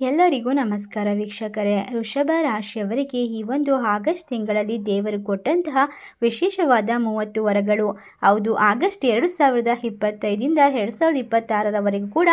ಎಲ್ಲರಿಗೂ ನಮಸ್ಕಾರ ವೀಕ್ಷಕರೇ. ವೃಷಭ ರಾಶಿಯವರಿಗೆ ಈ ಒಂದು ಆಗಸ್ಟ್ ತಿಂಗಳಲ್ಲಿ ದೇವರು ಕೊಟ್ಟಂತಹ ವಿಶೇಷವಾದ ಮೂವತ್ತು ವರಗಳು. ಹೌದು, ಆಗಸ್ಟ್ ಎರಡು ಸಾವಿರದ ಇಪ್ಪತ್ತೈದಿಂದ ಎರಡು ಸಾವಿರದ ಇಪ್ಪತ್ತಾರರವರೆಗೂ ಕೂಡ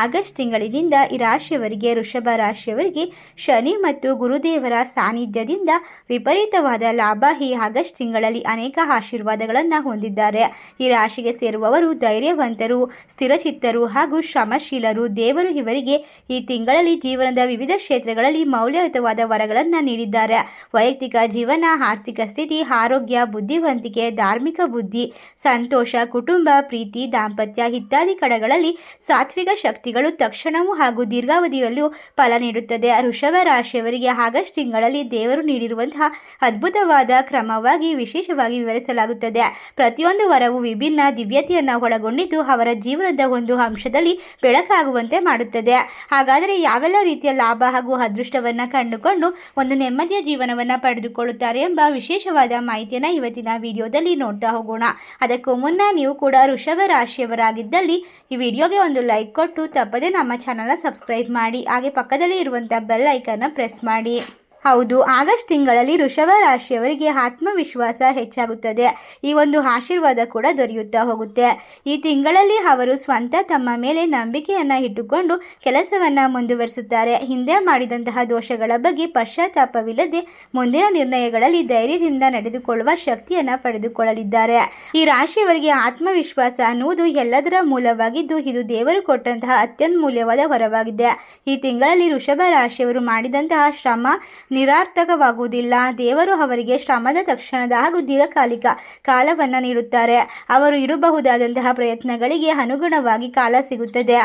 ಆಗಸ್ಟ್ ತಿಂಗಳಿನಿಂದ ಈ ರಾಶಿಯವರಿಗೆ, ವೃಷಭ ರಾಶಿಯವರಿಗೆ ಶನಿ ಮತ್ತು ಗುರುದೇವರ ಸಾನ್ನಿಧ್ಯದಿಂದ ವಿಪರೀತವಾದ ಲಾಭ ಈ ಆಗಸ್ಟ್ ತಿಂಗಳಲ್ಲಿ ಅನೇಕ ಆಶೀರ್ವಾದಗಳನ್ನು ಹೊಂದಿದ್ದಾರೆ. ಈ ರಾಶಿಗೆ ಸೇರುವವರು ಧೈರ್ಯವಂತರು, ಸ್ಥಿರಚಿತ್ತರು ಹಾಗೂ ಶ್ರಮಶೀಲರು. ದೇವರು ಇವರಿಗೆ ಈ ತಿಂಗಳಲ್ಲಿ ಜೀವನದ ವಿವಿಧ ಕ್ಷೇತ್ರಗಳಲ್ಲಿ ಮೌಲ್ಯಯುತವಾದ ವರಗಳನ್ನು ನೀಡಿದ್ದಾರೆ. ವೈಯಕ್ತಿಕ ಜೀವನ, ಆರ್ಥಿಕ ಸ್ಥಿತಿ, ಆರೋಗ್ಯ, ಬುದ್ಧಿವಂತಿಕೆ, ಧಾರ್ಮಿಕ ಬುದ್ಧಿ, ಸಂತೋಷ, ಕುಟುಂಬ, ಪ್ರೀತಿ, ದಾಂಪತ್ಯ ಇತ್ಯಾದಿ ಕಡೆಗಳಲ್ಲಿ ಸಾತ್ವಿಕ ಶಕ್ತಿಗಳು ತಕ್ಷಣವೂ ಹಾಗೂ ದೀರ್ಘಾವಧಿಯಲ್ಲೂ ಫಲ ನೀಡುತ್ತದೆ. ವೃಷಭ ರಾಶಿಯವರಿಗೆ ಆಗಸ್ಟ್ ತಿಂಗಳಲ್ಲಿ ದೇವರು ನೀಡಿರುವಂತಹ ಅದ್ಭುತವಾದ ಕ್ರಮವಾಗಿ ವಿಶೇಷವಾಗಿ ವಿವರಿಸಲಾಗುತ್ತದೆ. ಪ್ರತಿಯೊಂದು ವರವು ವಿಭಿನ್ನ ದಿವ್ಯತೆಯನ್ನು ಒಳಗೊಂಡಿದ್ದು ಅವರ ಜೀವನದ ಒಂದು ಅಂಶದಲ್ಲಿ ಬೆಳಕಾಗುವಂತೆ ಮಾಡುತ್ತದೆ. ಹಾಗಾದರೆ ಯಾವೆಲ್ಲ ರೀತಿಯ ಲಾಭ ಹಾಗೂ ಅದೃಷ್ಟವನ್ನು ಕಂಡುಕೊಂಡು ಒಂದು ನೆಮ್ಮದಿಯ ಜೀವನವನ್ನು ಪಡೆದುಕೊಳ್ಳುತ್ತಾರೆ ಎಂಬ ವಿಶೇಷವಾದ ಮಾಹಿತಿಯನ್ನು ಇವತ್ತಿನ ವಿಡಿಯೋದಲ್ಲಿ ನೋಡ್ತಾ ಹೋಗೋಣ. ಅದಕ್ಕೂ ಮುನ್ನ ನೀವು ಕೂಡ ಋಷಭ ರಾಶಿಯವರಾಗಿದ್ದಲ್ಲಿ ಈ ವಿಡಿಯೋಗೆ ಒಂದು ಲೈಕ್ ಕೊಟ್ಟು ತಪ್ಪದೆ ನಮ್ಮ ಚಾನಲ್ನ ಸಬ್ಸ್ಕ್ರೈಬ್ ಮಾಡಿ, ಹಾಗೆ ಪಕ್ಕದಲ್ಲಿ ಇರುವಂಥ ಬೆಲ್ ಐಕನ್ನ ಪ್ರೆಸ್ ಮಾಡಿ. ಹೌದು, ಆಗಸ್ಟ್ ತಿಂಗಳಲ್ಲಿ ವೃಷಭ ರಾಶಿಯವರಿಗೆ ಆತ್ಮವಿಶ್ವಾಸ ಹೆಚ್ಚಾಗುತ್ತದೆ. ಈ ಒಂದು ಆಶೀರ್ವಾದ ಕೂಡ ದೊರೆಯುತ್ತಾ ಹೋಗುತ್ತೆ. ಈ ತಿಂಗಳಲ್ಲಿ ಅವರು ಸ್ವಂತ ತಮ್ಮ ಮೇಲೆ ನಂಬಿಕೆಯನ್ನು ಇಟ್ಟುಕೊಂಡು ಕೆಲಸವನ್ನು ಮುಂದುವರಿಸುತ್ತಾರೆ. ಹಿಂದೆ ಮಾಡಿದಂತಹ ದೋಷಗಳ ಬಗ್ಗೆ ಪಶ್ಚಾತ್ತಾಪವಿಲ್ಲದೆ ಮುಂದಿನ ನಿರ್ಣಯಗಳಲ್ಲಿ ಧೈರ್ಯದಿಂದ ನಡೆದುಕೊಳ್ಳುವ ಶಕ್ತಿಯನ್ನು ಪಡೆದುಕೊಳ್ಳಲಿದ್ದಾರೆ. ಈ ರಾಶಿಯವರಿಗೆ ಆತ್ಮವಿಶ್ವಾಸ ಅನ್ನುವುದು ಎಲ್ಲದರ ಮೂಲವಾಗಿದ್ದು, ಇದು ದೇವರು ಕೊಟ್ಟಂತಹ ಅತ್ಯನ್ಮೂಲ್ಯವಾದ ವರವಾಗಿದೆ. ಈ ತಿಂಗಳಲ್ಲಿ ವೃಷಭ ರಾಶಿಯವರು ಮಾಡಿದಂತಹ ಶ್ರಮ ನಿರಾರ್ಥಕವಾಗುವುದಿಲ್ಲ. ದೇವರು ಅವರಿಗೆ ಶ್ರಮದ ತಕ್ಷಣದ ಹಾಗೂ ದೀರ್ಘಕಾಲಿಕ ಕಾಲವನ್ನು ನೀಡುತ್ತಾರೆ. ಅವರು ಇಡಬಹುದಾದಂತಹ ಪ್ರಯತ್ನಗಳಿಗೆ ಅನುಗುಣವಾಗಿ ಕಾಲ ಸಿಗುತ್ತದೆ.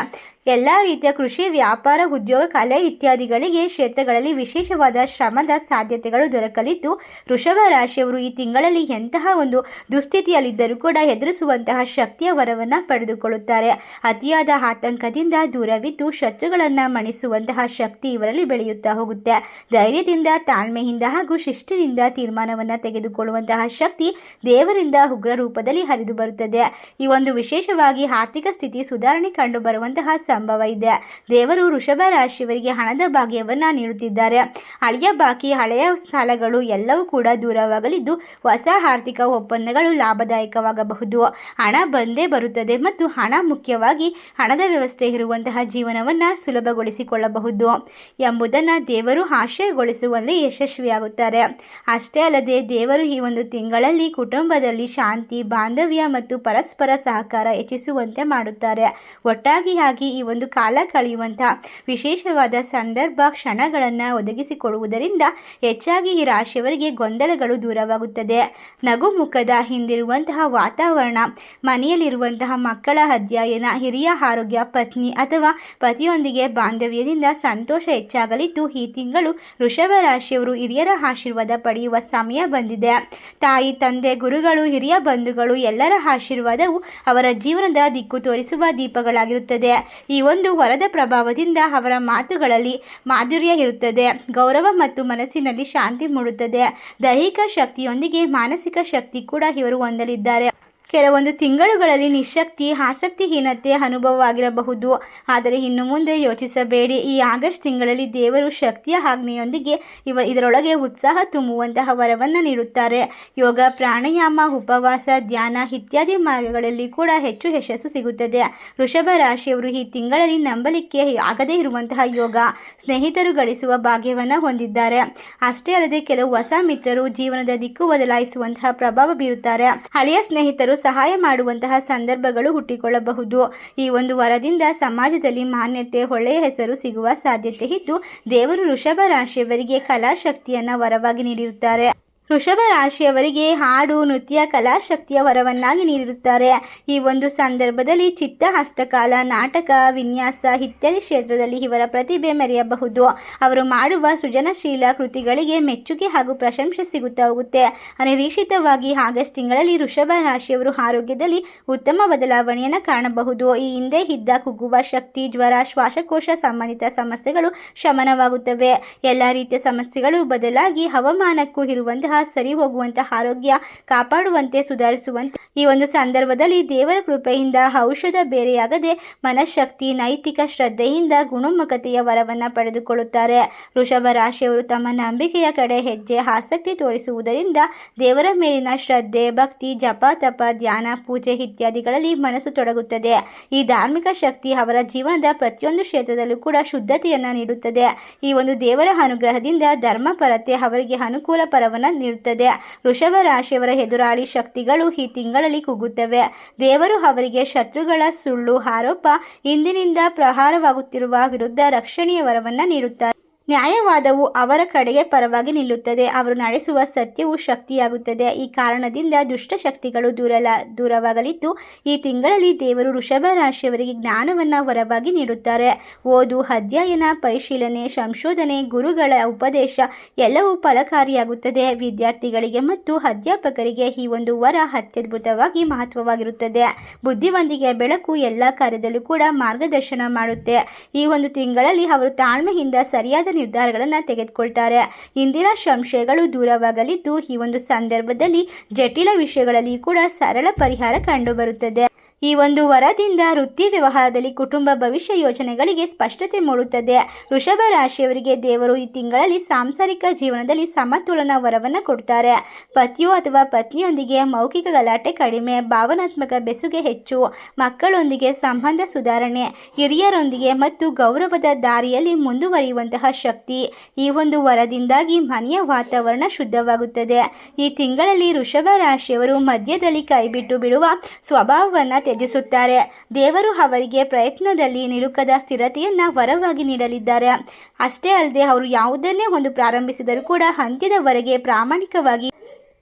ಎಲ್ಲ ರೀತಿಯ ಕೃಷಿ, ವ್ಯಾಪಾರ, ಉದ್ಯೋಗ, ಕಲೆ ಇತ್ಯಾದಿಗಳಿಗೆ ಕ್ಷೇತ್ರಗಳಲ್ಲಿ ವಿಶೇಷವಾದ ಶ್ರಮದ ಸಾಧ್ಯತೆಗಳು ದೊರಕಲಿದ್ದು, ವೃಷಭ ರಾಶಿಯವರು ಈ ತಿಂಗಳಲ್ಲಿ ಎಂತಹ ಒಂದು ದುಸ್ಥಿತಿಯಲ್ಲಿದ್ದರೂ ಕೂಡ ಎದುರಿಸುವಂತಹ ಶಕ್ತಿಯ ವರವನ್ನು ಪಡೆದುಕೊಳ್ಳುತ್ತಾರೆ. ಅತಿಯಾದ ಆತಂಕದಿಂದ ದೂರವಿದ್ದು, ಶತ್ರುಗಳನ್ನು ಮಣಿಸುವಂತಹ ಶಕ್ತಿ ಇವರಲ್ಲಿ ಬೆಳೆಯುತ್ತಾ ಹೋಗುತ್ತೆ. ಧೈರ್ಯದಿಂದ, ತಾಳ್ಮೆಯಿಂದ ಹಾಗೂ ಶಿಷ್ಟಿನಿಂದ ತೀರ್ಮಾನವನ್ನು ತೆಗೆದುಕೊಳ್ಳುವಂತಹ ಶಕ್ತಿ ದೇವರಿಂದ ಉಗ್ರ ರೂಪದಲ್ಲಿ ಹರಿದು ಬರುತ್ತದೆ. ಈ ಒಂದು ವಿಶೇಷವಾಗಿ ಆರ್ಥಿಕ ಸ್ಥಿತಿ ಸುಧಾರಣೆ ಕಂಡು ಬರುವಂತಹ ಸಂಭವ ಇದೆ. ದೇವರು ವೃಷಭ ರಾಶಿಯವರಿಗೆ ಹಣದ ಭಾಗ್ಯವನ್ನು ನೀಡುತ್ತಿದ್ದಾರೆ. ಹಳೆಯ ಬಾಕಿ, ಹಳೆಯ ಸಾಲಗಳು ಎಲ್ಲವೂ ಕೂಡ ದೂರವಾಗಲಿದ್ದು, ಹೊಸ ಆರ್ಥಿಕ ಒಪ್ಪಂದಗಳು ಲಾಭದಾಯಕವಾಗಬಹುದು. ಹಣ ಬಂದೇ ಬರುತ್ತದೆ ಮತ್ತು ಹಣ ಮುಖ್ಯವಾಗಿ ಹಣದ ವ್ಯವಸ್ಥೆ ಇರುವಂತಹ ಜೀವನವನ್ನು ಸುಲಭಗೊಳಿಸಿಕೊಳ್ಳಬಹುದು ಎಂಬುದನ್ನು ದೇವರು ಆಶಯಗೊಳಿಸುವಲ್ಲಿ ಯಶಸ್ವಿಯಾಗುತ್ತಾರೆ. ಅಷ್ಟೇ ಅಲ್ಲದೆ ದೇವರು ಈ ಒಂದು ತಿಂಗಳಲ್ಲಿ ಕುಟುಂಬದಲ್ಲಿ ಶಾಂತಿ, ಬಾಂಧವ್ಯ ಮತ್ತು ಪರಸ್ಪರ ಸಹಕಾರ ಹೆಚ್ಚಿಸುವಂತೆ ಮಾಡುತ್ತಾರೆ. ಒಟ್ಟಾಗಿಯಾಗಿ ಈ ಒಂದು ಕಾಲ ಕಳೆಯುವಂಥ ವಿಶೇಷವಾದ ಸಂದರ್ಭ ಕ್ಷಣಗಳನ್ನು ಒದಗಿಸಿಕೊಡುವುದರಿಂದ ಹೆಚ್ಚಾಗಿ ಈ ರಾಶಿಯವರಿಗೆ ಗೊಂದಲಗಳು ದೂರವಾಗುತ್ತದೆ. ನಗು ಮುಖದ ಹಿಂದಿರುವಂತಹ ವಾತಾವರಣ, ಮನೆಯಲ್ಲಿರುವಂತಹ ಮಕ್ಕಳ ಅಧ್ಯಯನ, ಹಿರಿಯ ಆರೋಗ್ಯ ಪತ್ನಿ ಅಥವಾ ಪತಿಯೊಂದಿಗೆ ಬಾಂಧವ್ಯದಿಂದ ಸಂತೋಷ ಹೆಚ್ಚಾಗಲಿದ್ದು, ಈ ತಿಂಗಳು ವೃಷಭ ರಾಶಿಯವರು ಹಿರಿಯರ ಆಶೀರ್ವಾದ ಪಡೆಯುವ ಸಮಯ ಬಂದಿದೆ. ತಾಯಿ, ತಂದೆ, ಗುರುಗಳು, ಹಿರಿಯ ಬಂಧುಗಳು ಎಲ್ಲರ ಆಶೀರ್ವಾದವು ಅವರ ಜೀವನದ ದಿಕ್ಕು ತೋರಿಸುವ ದೀಪಗಳಾಗಿರುತ್ತದೆ. ಈ ಒಂದು ಹೊರದ ಪ್ರಭಾವದಿಂದ ಅವರ ಮಾತುಗಳಲ್ಲಿ ಮಾಧುರ್ಯ ಇರುತ್ತದೆ. ಗೌರವ ಮತ್ತು ಮನಸ್ಸಿನಲ್ಲಿ ಶಾಂತಿ ಮೂಡುತ್ತದೆ. ದೈಹಿಕ ಶಕ್ತಿಯೊಂದಿಗೆ ಮಾನಸಿಕ ಶಕ್ತಿ ಕೂಡ ಇವರು ಹೊಂದಲಿದ್ದಾರೆ. ಕೆಲವೊಂದು ತಿಂಗಳುಗಳಲ್ಲಿ ನಿಶಕ್ತಿ, ಆಸಕ್ತಿಹೀನತೆ ಅನುಭವವಾಗಿರಬಹುದು. ಆದರೆ ಇನ್ನು ಮುಂದೆ ಯೋಚಿಸಬೇಡಿ. ಈ ಆಗಸ್ಟ್ ತಿಂಗಳಲ್ಲಿ ದೇವರು ಶಕ್ತಿಯ ಆಜ್ಞೆಯೊಂದಿಗೆ ಇವ ಇದರೊಳಗೆ ಉತ್ಸಾಹ ತುಂಬುವಂತಹ ವರವನ್ನು ನೀಡುತ್ತಾರೆ. ಯೋಗ, ಪ್ರಾಣಾಯಾಮ, ಉಪವಾಸ, ಧ್ಯಾನ ಇತ್ಯಾದಿ ಮಾರ್ಗಗಳಲ್ಲಿ ಕೂಡ ಹೆಚ್ಚು ಯಶಸ್ಸು ಸಿಗುತ್ತದೆ. ವೃಷಭ ರಾಶಿಯವರು ಈ ತಿಂಗಳಲ್ಲಿ ನಂಬಲಿಕ್ಕೆ ಆಗದೇ ಇರುವಂತಹ ಯೋಗ ಸ್ನೇಹಿತರು ಗಳಿಸುವ ಭಾಗ್ಯವನ್ನು ಹೊಂದಿದ್ದಾರೆ. ಅಷ್ಟೇ ಅಲ್ಲದೆ ಕೆಲವು ಹೊಸ ಮಿತ್ರರು ಜೀವನದ ದಿಕ್ಕು ಬದಲಾಯಿಸುವಂತಹ ಪ್ರಭಾವ ಬೀರುತ್ತಾರೆ. ಹಳೆಯ ಸ್ನೇಹಿತರು ಸಹಾಯ ಮಾಡುವಂತಹ ಸಂದರ್ಭಗಳು ಹುಟ್ಟಿಕೊಳ್ಳಬಹುದು. ಈ ಒಂದು ವರದಿಂದ ಸಮಾಜದಲ್ಲಿ ಮಾನ್ಯತೆ, ಒಳ್ಳೆಯ ಹೆಸರು ಸಿಗುವ ಸಾಧ್ಯತೆ ಇದ್ದು ದೇವರು ವೃಷಭ ರಾಶಿಯವರಿಗೆ ಕಲಾಶಕ್ತಿಯನ್ನು ವರವಾಗಿ ನೀಡಿರುತ್ತಾರೆ. ವೃಷಭ ರಾಶಿಯವರಿಗೆ ಹಾಡು, ನೃತ್ಯ ಕಲಾಶಕ್ತಿಯ ವರವನ್ನಾಗಿ ನೀಡಿರುತ್ತಾರೆ. ಈ ಒಂದು ಸಂದರ್ಭದಲ್ಲಿ ಚಿತ್ತ, ಹಸ್ತಕಾಲ, ನಾಟಕ, ವಿನ್ಯಾಸ ಇತ್ಯಾದಿ ಕ್ಷೇತ್ರದಲ್ಲಿ ಇವರ ಪ್ರತಿಭೆ ಮೆರೆಯಬಹುದು. ಅವರು ಮಾಡುವ ಸೃಜನಶೀಲ ಕೃತಿಗಳಿಗೆ ಮೆಚ್ಚುಗೆ ಹಾಗೂ ಪ್ರಶಂಸೆ ಸಿಗುತ್ತಾ ಹೋಗುತ್ತೆ ಅನಿರೀಕ್ಷಿತವಾಗಿ ಆಗಸ್ಟ್ ತಿಂಗಳಲ್ಲಿ ವೃಷಭ ರಾಶಿಯವರು ಆರೋಗ್ಯದಲ್ಲಿ ಉತ್ತಮ ಬದಲಾವಣೆಯನ್ನು ಕಾಣಬಹುದು. ಈ ಹಿಂದೆ ಇದ್ದ ಕುಗ್ಗುವ ಶಕ್ತಿ, ಜ್ವರ, ಶ್ವಾಸಕೋಶ ಸಂಬಂಧಿತ ಸಮಸ್ಯೆಗಳು ಶಮನವಾಗುತ್ತವೆ. ಎಲ್ಲ ರೀತಿಯ ಸಮಸ್ಯೆಗಳು ಬದಲಾಗಿ ಹವಾಮಾನಕ್ಕೂ ಇರುವಂತಹ ಸರಿ ಹೋಗುವಂತಹ ಆರೋಗ್ಯ ಕಾಪಾಡುವಂತೆ ಸುಧಾರಿಸುವಂತೆ ಈ ಒಂದು ಸಂದರ್ಭದಲ್ಲಿ ದೇವರ ಕೃಪೆಯಿಂದ ಔಷಧ ಬೇರೆಯಾಗದೆ ಮನಃಶಕ್ತಿ, ನೈತಿಕ ಶ್ರದ್ಧೆಯಿಂದ ಗುಣಮುಖತೆಯ ವರವನ್ನು ಪಡೆದುಕೊಳ್ಳುತ್ತಾರೆ. ವೃಷಭ ರಾಶಿಯವರು ತಮ್ಮ ನಂಬಿಕೆಯ ಕಡೆ ಹೆಜ್ಜೆ ಆಸಕ್ತಿ ತೋರಿಸುವುದರಿಂದ ದೇವರ ಮೇಲಿನ ಶ್ರದ್ಧೆ, ಭಕ್ತಿ, ಜಪ, ತಪ, ಧ್ಯಾನ, ಪೂಜೆ ಇತ್ಯಾದಿಗಳಲ್ಲಿ ಮನಸ್ಸು ತೊಡಗುತ್ತದೆ. ಈ ಧಾರ್ಮಿಕ ಶಕ್ತಿ ಅವರ ಜೀವನದ ಪ್ರತಿಯೊಂದು ಕ್ಷೇತ್ರದಲ್ಲೂ ಕೂಡ ಶುದ್ಧತೆಯನ್ನು ನೀಡುತ್ತದೆ. ಈ ಒಂದು ದೇವರ ಅನುಗ್ರಹದಿಂದ ಧರ್ಮಪರತೆ ಅವರಿಗೆ ಅನುಕೂಲ ಪರವನ್ನು ನೀಡುತ್ತದೆ ವೃಷಭ ರಾಶಿಯವರ ಎದುರಾಳಿ ಶಕ್ತಿಗಳು ಈ ತಿಂಗಳಲ್ಲಿ ಕುಗ್ಗುತ್ತವೆ. ದೇವರು ಅವರಿಗೆ ಶತ್ರುಗಳ ಸುಳ್ಳು, ಆರೋಪ, ಇಂದಿನಿಂದ ಪ್ರಹಾರವಾಗುತ್ತಿರುವ ವಿರುದ್ಧ ರಕ್ಷಣೆಯ ವರವನ್ನು ನೀಡುತ್ತಾರೆ. ನ್ಯಾಯವಾದವು ಅವರ ಕಡೆಗೆ ಪರವಾಗಿ ನಿಲ್ಲುತ್ತದೆ. ಅವರು ನಡೆಸುವ ಸತ್ಯವು ಶಕ್ತಿಯಾಗುತ್ತದೆ. ಈ ಕಾರಣದಿಂದ ದುಷ್ಟಶಕ್ತಿಗಳು ದೂರಲ, ದೂರವಾಗಲಿದ್ದು, ಈ ತಿಂಗಳಲ್ಲಿ ದೇವರು ವೃಷಭ ರಾಶಿಯವರಿಗೆ ಜ್ಞಾನವನ್ನು ವರವಾಗಿ ನೀಡುತ್ತಾರೆ. ಓದು, ಅಧ್ಯಯನ, ಪರಿಶೀಲನೆ, ಸಂಶೋಧನೆ, ಗುರುಗಳ ಉಪದೇಶ ಎಲ್ಲವೂ ಫಲಕಾರಿಯಾಗುತ್ತದೆ. ವಿದ್ಯಾರ್ಥಿಗಳಿಗೆ ಮತ್ತು ಅಧ್ಯಾಪಕರಿಗೆ ಈ ಒಂದು ವರ ಅತ್ಯದ್ಭುತವಾಗಿ ಮಹತ್ವವಾಗಿರುತ್ತದೆ. ಬುದ್ಧಿವಂತಿಕೆಯ ಬೆಳಕು ಎಲ್ಲ ಕಾರ್ಯದಲ್ಲೂ ಕೂಡ ಮಾರ್ಗದರ್ಶನ ಮಾಡುತ್ತೆ. ಈ ಒಂದು ತಿಂಗಳಲ್ಲಿ ಅವರು ತಾಳ್ಮೆಯಿಂದ ಸರಿಯಾದ ನಿರ್ಧಾರಗಳನ್ನು ತೆಗೆದುಕೊಳ್ತಾರೆ. ಇಂದಿನ ಸಂಶಯಗಳು ದೂರವಾಗಲಿದ್ದು ಈ ಒಂದು ಸಂದರ್ಭದಲ್ಲಿ ಜಟಿಲ ವಿಷಯಗಳಲ್ಲಿ ಕೂಡ ಸರಳ ಪರಿಹಾರ ಕಂಡುಬರುತ್ತದೆ. ಈ ಒಂದು ವರದಿಂದ ವೃತ್ತಿ ವ್ಯವಹಾರದಲ್ಲಿ ಕುಟುಂಬ ಭವಿಷ್ಯ ಯೋಜನೆಗಳಿಗೆ ಸ್ಪಷ್ಟತೆ ಮೂಡುತ್ತದೆ. ವೃಷಭ ರಾಶಿಯವರಿಗೆ ದೇವರು ಈ ತಿಂಗಳಲ್ಲಿ ಸಾಂಸಾರಿಕ ಜೀವನದಲ್ಲಿ ಸಮತೋಲನ ವರವನ್ನು ಕೊಡ್ತಾರೆ. ಪತಿಯು ಅಥವಾ ಪತ್ನಿಯೊಂದಿಗೆ ಮೌಖಿಕ ಗಲಾಟೆ ಕಡಿಮೆ, ಭಾವನಾತ್ಮಕ ಬೆಸುಗೆ ಹೆಚ್ಚು, ಮಕ್ಕಳೊಂದಿಗೆ ಸಂಬಂಧ ಸುಧಾರಣೆ, ಹಿರಿಯರೊಂದಿಗೆ ಮತ್ತು ಗೌರವದ ದಾರಿಯಲ್ಲಿ ಮುಂದುವರಿಯುವಂತಹ ಶಕ್ತಿ. ಈ ಒಂದು ವರದಿಂದಾಗಿ ಮನೆಯ ವಾತಾವರಣ ಶುದ್ಧವಾಗುತ್ತದೆ. ಈ ತಿಂಗಳಲ್ಲಿ ವೃಷಭ ರಾಶಿಯವರು ಮಧ್ಯದಲ್ಲಿ ಕೈಬಿಟ್ಟು ಬಿಡುವ ಸ್ವಭಾವವನ್ನು ತ್ಯಜಿಸುತ್ತಾರೆ. ದೇವರು ಅವರಿಗೆ ಪ್ರಯತ್ನದಲ್ಲಿ ನಿರುಕದ ಸ್ಥಿರತೆಯನ್ನು ವರವಾಗಿ ನೀಡಲಿದ್ದಾರೆ. ಅಷ್ಟೇ ಅಲ್ಲದೆ ಅವರು ಯಾವುದನ್ನೇ ಒಂದು ಪ್ರಾರಂಭಿಸಿದರೂ ಕೂಡ ಅಂತ್ಯದವರೆಗೆ ಪ್ರಾಮಾಣಿಕವಾಗಿ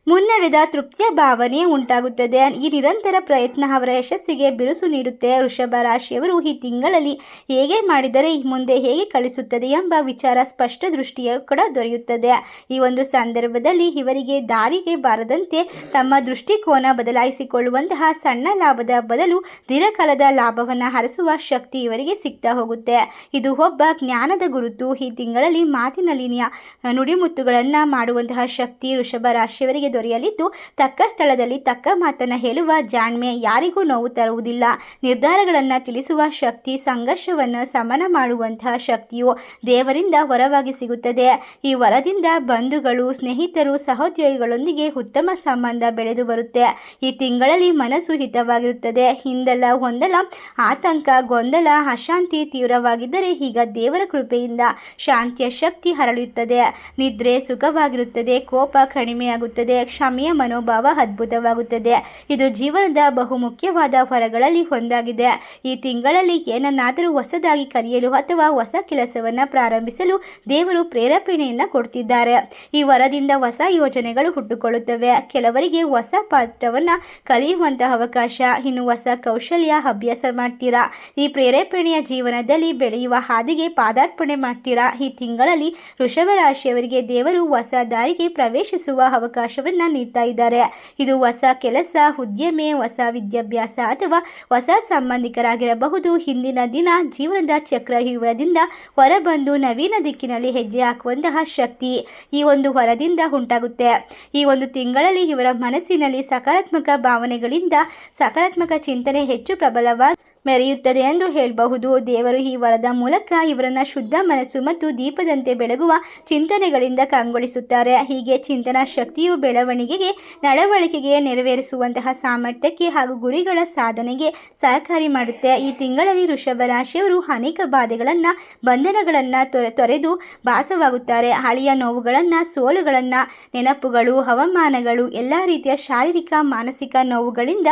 ಮುನ್ನಡೆದ ತೃಪ್ತಿಯ ಭಾವನೆ ಉಂಟಾಗುತ್ತದೆ. ಈ ನಿರಂತರ ಪ್ರಯತ್ನ ಅವರ ಯಶಸ್ಸಿಗೆ ಬಿರುಸು ನೀಡುತ್ತೆ. ವೃಷಭ ರಾಶಿಯವರು ಈ ತಿಂಗಳಲ್ಲಿ ಹೇಗೆ ಮಾಡಿದರೆ ಮುಂದೆ ಹೇಗೆ ಕಳಿಸುತ್ತದೆ ಎಂಬ ವಿಚಾರ ಸ್ಪಷ್ಟ ದೃಷ್ಟಿಯ ಕೂಡ ದೊರೆಯುತ್ತದೆ. ಈ ಒಂದು ಸಂದರ್ಭದಲ್ಲಿ ಇವರಿಗೆ ದಾರಿಗೆ ಬಾರದಂತೆ ತಮ್ಮ ದೃಷ್ಟಿಕೋನ ಬದಲಾಯಿಸಿಕೊಳ್ಳುವಂತಹ ಸಣ್ಣ ಲಾಭದ ಬದಲು ದೀರ್ಘಕಾಲದ ಲಾಭವನ್ನು ಹರಿಸುವ ಶಕ್ತಿ ಇವರಿಗೆ ಸಿಗ್ತಾ ಹೋಗುತ್ತೆ. ಇದು ಒಬ್ಬ ಜ್ಞಾನದ ಗುರುತು. ಈ ತಿಂಗಳಲ್ಲಿ ಮಾತಿನಲ್ಲಿನ ನುಡಿಮುತ್ತುಗಳನ್ನು ಮಾಡುವಂತಹ ಶಕ್ತಿ ವೃಷಭ ರಾಶಿಯವರಿಗೆ ದೊರೆಯಲಿದ್ದು ತಕ್ಕ ಸ್ಥಳದಲ್ಲಿ ತಕ್ಕ ಮಾತನ್ನು ಹೇಳುವ ಜಾಣ್ಮೆ ಯಾರಿಗೂ ನೋವು ತರುವುದಿಲ್ಲ. ನಿರ್ಧಾರಗಳನ್ನು ತಿಳಿಸುವ ಶಕ್ತಿ, ಸಂಘರ್ಷವನ್ನು ಸಮನ ಮಾಡುವಂತಹ ಶಕ್ತಿಯು ದೇವರಿಂದ ವರವಾಗಿ ಸಿಗುತ್ತದೆ. ಈ ವರದಿಂದ ಬಂಧುಗಳು, ಸ್ನೇಹಿತರು, ಸಹೋದ್ಯೋಗಿಗಳೊಂದಿಗೆ ಉತ್ತಮ ಸಂಬಂಧ ಬೆಳೆದು ಬರುತ್ತೆ. ಈ ತಿಂಗಳಲ್ಲಿ ಮನಸ್ಸು ಹಿತವಾಗಿರುತ್ತದೆ. ಹಿಂದೆಲ್ಲ ಒಂದಲ್ಲ ಆತಂಕ, ಗೊಂದಲ, ಅಶಾಂತಿ ತೀವ್ರವಾಗಿದ್ದರೆ ಈಗ ದೇವರ ಕೃಪೆಯಿಂದ ಶಾಂತಿಯ ಶಕ್ತಿ ಹರಳುತ್ತದೆ ನಿದ್ರೆ ಸುಖವಾಗಿರುತ್ತದೆ, ಕೋಪ ಕಡಿಮೆಯಾಗುತ್ತದೆ ಕ್ಷಮೆಯ ಮನೋಭಾವ ಅದ್ಭುತವಾಗುತ್ತದೆ. ಇದು ಜೀವನದ ಬಹುಮುಖ್ಯವಾದ ಹೊರಗಳಲ್ಲಿ ಒಂದಾಗಿದೆ. ಈ ತಿಂಗಳಲ್ಲಿ ಏನನ್ನಾದರೂ ಹೊಸದಾಗಿ ಕಲಿಯಲು ಅಥವಾ ಹೊಸ ಕೆಲಸವನ್ನು ಪ್ರಾರಂಭಿಸಲು ದೇವರು ಪ್ರೇರೇಪಣೆಯನ್ನು ಕೊಡ್ತಿದ್ದಾರೆ. ಈ ವರದಿಂದ ಹೊಸ ಯೋಜನೆಗಳು ಹುಟ್ಟುಕೊಳ್ಳುತ್ತವೆ. ಕೆಲವರಿಗೆ ಹೊಸ ಪಾತ್ರವನ್ನು ಕಲಿಯುವಂತಹ ಅವಕಾಶ, ಇನ್ನು ಹೊಸ ಕೌಶಲ್ಯ ಅಭ್ಯಾಸ ಮಾಡ್ತೀರಾ? ಈ ಪ್ರೇರೇಪಣೆಯ ಜೀವನದಲ್ಲಿ ಬೆಳೆಯುವ ಹಾದಿಗೆ ಪಾದಾರ್ಪಣೆ ಮಾಡ್ತೀರಾ? ಈ ತಿಂಗಳಲ್ಲಿ ವೃಷಭ ರಾಶಿಯವರಿಗೆ ದೇವರು ಹೊಸ ದಾರಿಗೆ ಪ್ರವೇಶಿಸುವ ಅವಕಾಶವನ್ನು ನೀಡ್ತಾ ಇದ್ದಾರೆ. ಇದು ಹೊಸ ಕೆಲಸ, ಉದ್ಯಮೆ, ಹೊಸ ವಿದ್ಯಾಭ್ಯಾಸ ಅಥವಾ ಹೊಸ ಸಂಬಂಧಿಕರಾಗಿರಬಹುದು. ಹಿಂದಿನ ದಿನ ಜೀವನದ ಚಕ್ರ ಯುಗದಿಂದ ಹೊರಬಂದು ನವೀನ ದಿಕ್ಕಿನಲ್ಲಿ ಹೆಜ್ಜೆ ಹಾಕುವಂತಹ ಶಕ್ತಿ ಈ ಒಂದು ಹೊರದಿಂದ ಉಂಟಾಗುತ್ತೆ. ಈ ಒಂದು ತಿಂಗಳಲ್ಲಿ ಇವರ ಮನಸ್ಸಿನಲ್ಲಿ ಸಕಾರಾತ್ಮಕ ಭಾವನೆಗಳಿಂದ ಸಕಾರಾತ್ಮಕ ಚಿಂತನೆ ಹೆಚ್ಚು ಪ್ರಬಲವಾಗಿ ಮೆರೆಯುತ್ತದೆ ಎಂದು ಹೇಳಬಹುದು. ದೇವರು ಈ ವರದ ಮೂಲಕ ಇವರನ್ನು ಶುದ್ಧ ಮನಸ್ಸು ಮತ್ತು ದೀಪದಂತೆ ಬೆಳಗುವ ಚಿಂತನೆಗಳಿಂದ ಕಂಗೊಳಿಸುತ್ತಾರೆ. ಹೀಗೆ ಚಿಂತನಾ ಶಕ್ತಿಯು ಬೆಳವಣಿಗೆಗೆ, ನಡವಳಿಕೆಗೆ ನೆರವೇರಿಸುವಂತಹ ಸಾಮರ್ಥ್ಯಕ್ಕೆ ಹಾಗೂ ಗುರಿಗಳ ಸಾಧನೆಗೆ ಸಹಕಾರಿ ಮಾಡುತ್ತೆ. ಈ ತಿಂಗಳಲ್ಲಿ ವೃಷಭ ರಾಶಿಯವರು ಅನೇಕ ಬಾಧೆಗಳನ್ನು, ಬಂಧನಗಳನ್ನು ತೊರೆ, ತೊರೆದು ಭಾಸವಾಗುತ್ತಾರೆ. ಹಳೆಯ ನೋವುಗಳನ್ನು, ಸೋಲುಗಳನ್ನು, ನೆನಪುಗಳು, ಹವಾಮಾನಗಳು, ಎಲ್ಲ ರೀತಿಯ ಶಾರೀರಿಕ, ಮಾನಸಿಕ ನೋವುಗಳಿಂದ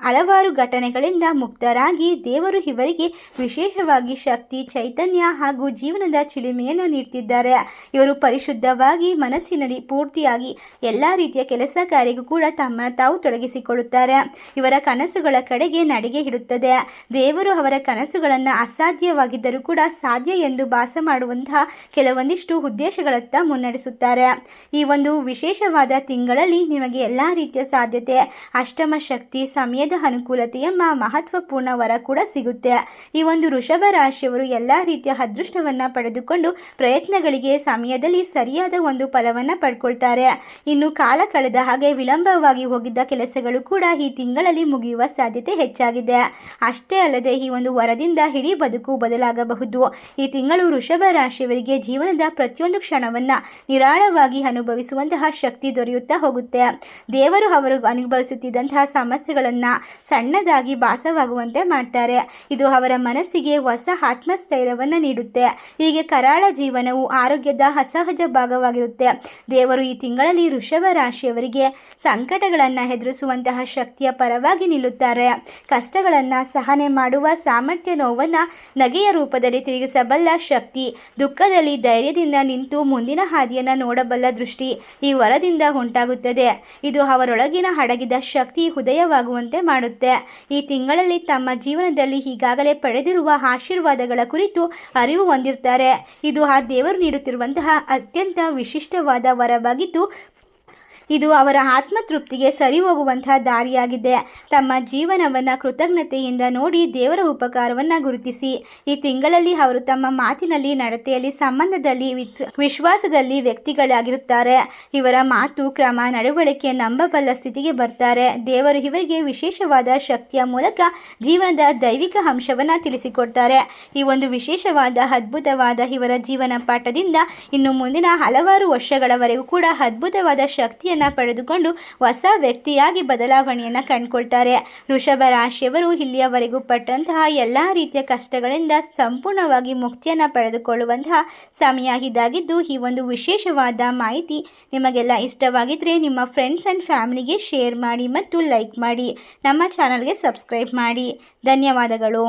ಹಲವಾರು ಘಟನೆಗಳಿಂದ ಮುಕ್ತರಾಗಿ ದೇವರು ಇವರಿಗೆ ವಿಶೇಷವಾಗಿ ಶಕ್ತಿ, ಚೈತನ್ಯ ಹಾಗೂ ಜೀವನದ ಚಿಲುಮೆಯನ್ನು ನೀಡ್ತಿದ್ದಾರೆ. ಇವರು ಪರಿಶುದ್ಧವಾಗಿ ಮನಸ್ಸಿನಲ್ಲಿ ಪೂರ್ತಿಯಾಗಿ ಎಲ್ಲ ರೀತಿಯ ಕೆಲಸ ಕಾರ್ಯಕ್ಕೂ ಕೂಡ ತಮ್ಮ ತಾವು ತೊಡಗಿಸಿಕೊಳ್ಳುತ್ತಾರೆ. ಇವರ ಕನಸುಗಳ ಕಡೆಗೆ ನಡಿಗೆ ಇಡುತ್ತದೆ ದೇವರು ಅವರ ಕನಸುಗಳನ್ನು ಅಸಾಧ್ಯವಾಗಿದ್ದರೂ ಕೂಡ ಸಾಧ್ಯ ಎಂದು ಭಾಸ ಮಾಡುವಂತಹ ಕೆಲವೊಂದಿಷ್ಟು ಉದ್ದೇಶಗಳತ್ತ ಮುನ್ನಡೆಸುತ್ತಾರೆ. ಈ ಒಂದು ವಿಶೇಷವಾದ ತಿಂಗಳಲ್ಲಿ ನಿಮಗೆ ಎಲ್ಲ ರೀತಿಯ ಸಾಧ್ಯತೆ, ಅಷ್ಟಮ ಶಕ್ತಿ, ಸಮಯದ ಸಮಯದ ಅನುಕೂಲತೆ ಎಂಬ ಮಹತ್ವಪೂರ್ಣ ವರ ಕೂಡ ಸಿಗುತ್ತೆ. ಈ ಒಂದು ವೃಷಭ ರಾಶಿಯವರು ಎಲ್ಲ ರೀತಿಯ ಅದೃಷ್ಟವನ್ನು ಪಡೆದುಕೊಂಡು ಪ್ರಯತ್ನಗಳಿಗೆ ಸಮಯದಲ್ಲಿ ಸರಿಯಾದ ಒಂದು ಫಲವನ್ನು ಪಡ್ಕೊಳ್ತಾರೆ. ಇನ್ನು ಕಾಲ ಕಳೆದ ಹಾಗೆ ವಿಳಂಬವಾಗಿ ಹೋಗಿದ್ದ ಕೆಲಸಗಳು ಕೂಡ ಈ ತಿಂಗಳಲ್ಲಿ ಮುಗಿಯುವ ಸಾಧ್ಯತೆ ಹೆಚ್ಚಾಗಿದೆ. ಅಷ್ಟೇ ಅಲ್ಲದೆ ಈ ಒಂದು ವರದಿಂದ ಇಡೀ ಬದುಕು ಬದಲಾಗಬಹುದು. ಈ ತಿಂಗಳು ವೃಷಭ ರಾಶಿಯವರಿಗೆ ಜೀವನದ ಪ್ರತಿಯೊಂದು ಕ್ಷಣವನ್ನು ನಿರಾಳವಾಗಿ ಅನುಭವಿಸುವಂತಹ ಶಕ್ತಿ ದೊರೆಯುತ್ತಾ ಹೋಗುತ್ತೆ. ದೇವರು ಅವರು ಅನುಭವಿಸುತ್ತಿದ್ದಂತಹ ಸಮಸ್ಯೆಗಳನ್ನು ಸಣ್ಣದಾಗಿ ಭಾಸವಾಗುವಂತೆ ಮಾಡ್ತಾರೆ. ಇದು ಅವರ ಮನಸ್ಸಿಗೆ ಹೊಸ ಆತ್ಮಸ್ಥೈರ್ಯವನ್ನು ನೀಡುತ್ತೆ. ಹೀಗೆ ಕರಾಳ ಜೀವನವು ಆರೋಗ್ಯದ ಅಸಹಜ ಭಾಗವಾಗಿರುತ್ತೆ. ದೇವರು ಈ ತಿಂಗಳಲ್ಲಿ ವೃಷಭ ರಾಶಿಯವರಿಗೆ ಸಂಕಟಗಳನ್ನು ಎದುರಿಸುವಂತಹ ಶಕ್ತಿಯ ಪರವಾಗಿ ನಿಲ್ಲುತ್ತಾರೆ. ಕಷ್ಟಗಳನ್ನು ಸಹನೆ ಮಾಡುವ ಸಾಮರ್ಥ್ಯ ನೋವನ್ನು ನಗೆಯ ರೂಪದಲ್ಲಿ ತಿರುಗಿಸಬಲ್ಲ ಶಕ್ತಿ, ದುಃಖದಲ್ಲಿ ಧೈರ್ಯದಿಂದ ನಿಂತು ಮುಂದಿನ ಹಾದಿಯನ್ನು ನೋಡಬಲ್ಲ ದೃಷ್ಟಿ ಈ ವರದಿಂದ ಉಂಟಾಗುತ್ತದೆ. ಇದು ಅವರೊಳಗಿನ ಅಡಗಿದ ಶಕ್ತಿ ಉದಯವಾಗುವಂತೆ ಮಾಡುತ್ತೆ. ಈ ತಿಂಗಳಲ್ಲಿ ತಮ್ಮ ಜೀವನದಲ್ಲಿ ಈಗಾಗಲೇ ಪಡೆದಿರುವ ಆಶೀರ್ವಾದಗಳ ಕುರಿತು ಅರಿವು ಹೊಂದಿರ್ತಾರೆ ಇದು ಆ ದೇವರು ನೀಡುತ್ತಿರುವಂತಹ ಅತ್ಯಂತ ವಿಶಿಷ್ಟವಾದ ವರವಾಗಿದ್ದು ಇದು ಅವರ ಆತ್ಮತೃಪ್ತಿಗೆ ಸರಿ ಹೋಗುವಂತಹ ದಾರಿಯಾಗಿದೆ. ತಮ್ಮ ಜೀವನವನ್ನು ಕೃತಜ್ಞತೆಯಿಂದ ನೋಡಿ ದೇವರ ಉಪಕಾರವನ್ನು ಗುರುತಿಸಿ. ಈ ತಿಂಗಳಲ್ಲಿ ಅವರು ತಮ್ಮ ಮಾತಿನಲ್ಲಿ, ನಡತೆಯಲ್ಲಿ, ಸಂಬಂಧದಲ್ಲಿ ವಿಶ್ವಾಸದಲ್ಲಿ ವ್ಯಕ್ತಿಗಳಾಗಿರುತ್ತಾರೆ. ಇವರ ಮಾತು, ಕ್ರಮ, ನಡವಳಿಕೆ ನಂಬಬಲ್ಲ ಸ್ಥಿತಿಗೆ ಬರ್ತಾರೆ. ದೇವರು ಇವರಿಗೆ ವಿಶೇಷವಾದ ಶಕ್ತಿಯ ಮೂಲಕ ಜೀವನದ ದೈವಿಕ ಅಂಶವನ್ನು ತಿಳಿಸಿಕೊಡ್ತಾರೆ. ಈ ಒಂದು ವಿಶೇಷವಾದ, ಅದ್ಭುತವಾದ ಇವರ ಜೀವನ ಪಾಠದಿಂದ ಇನ್ನು ಮುಂದಿನ ಹಲವಾರು ವರ್ಷಗಳವರೆಗೂ ಕೂಡ ಅದ್ಭುತವಾದ ಶಕ್ತಿಯನ್ನು ಪಡೆದುಕೊಂಡು ಹೊಸ ವ್ಯಕ್ತಿಯಾಗಿ ಬದಲಾವಣೆಯನ್ನು ಕಂಡುಕೊಳ್ತಾರೆ. ವೃಷಭ ರಾಶಿಯವರು ಇಲ್ಲಿಯವರೆಗೂ ಪಟ್ಟಂತಹ ಎಲ್ಲ ರೀತಿಯ ಕಷ್ಟಗಳಿಂದ ಸಂಪೂರ್ಣವಾಗಿ ಮುಕ್ತಿಯನ್ನು ಪಡೆದುಕೊಳ್ಳುವಂತಹ ಸಮಯ ಇದಾಗಿದ್ದು, ಈ ಒಂದು ವಿಶೇಷವಾದ ಮಾಹಿತಿ ನಿಮಗೆಲ್ಲ ಇಷ್ಟವಾಗಿದ್ದರೆ ನಿಮ್ಮ ಫ್ರೆಂಡ್ಸ್ ಆ್ಯಂಡ್ ಫ್ಯಾಮಿಲಿಗೆ ಶೇರ್ ಮಾಡಿ ಮತ್ತು ಲೈಕ್ ಮಾಡಿ. ನಮ್ಮ ಚಾನಲ್ಗೆ ಸಬ್ಸ್ಕ್ರೈಬ್ ಮಾಡಿ. ಧನ್ಯವಾದಗಳು.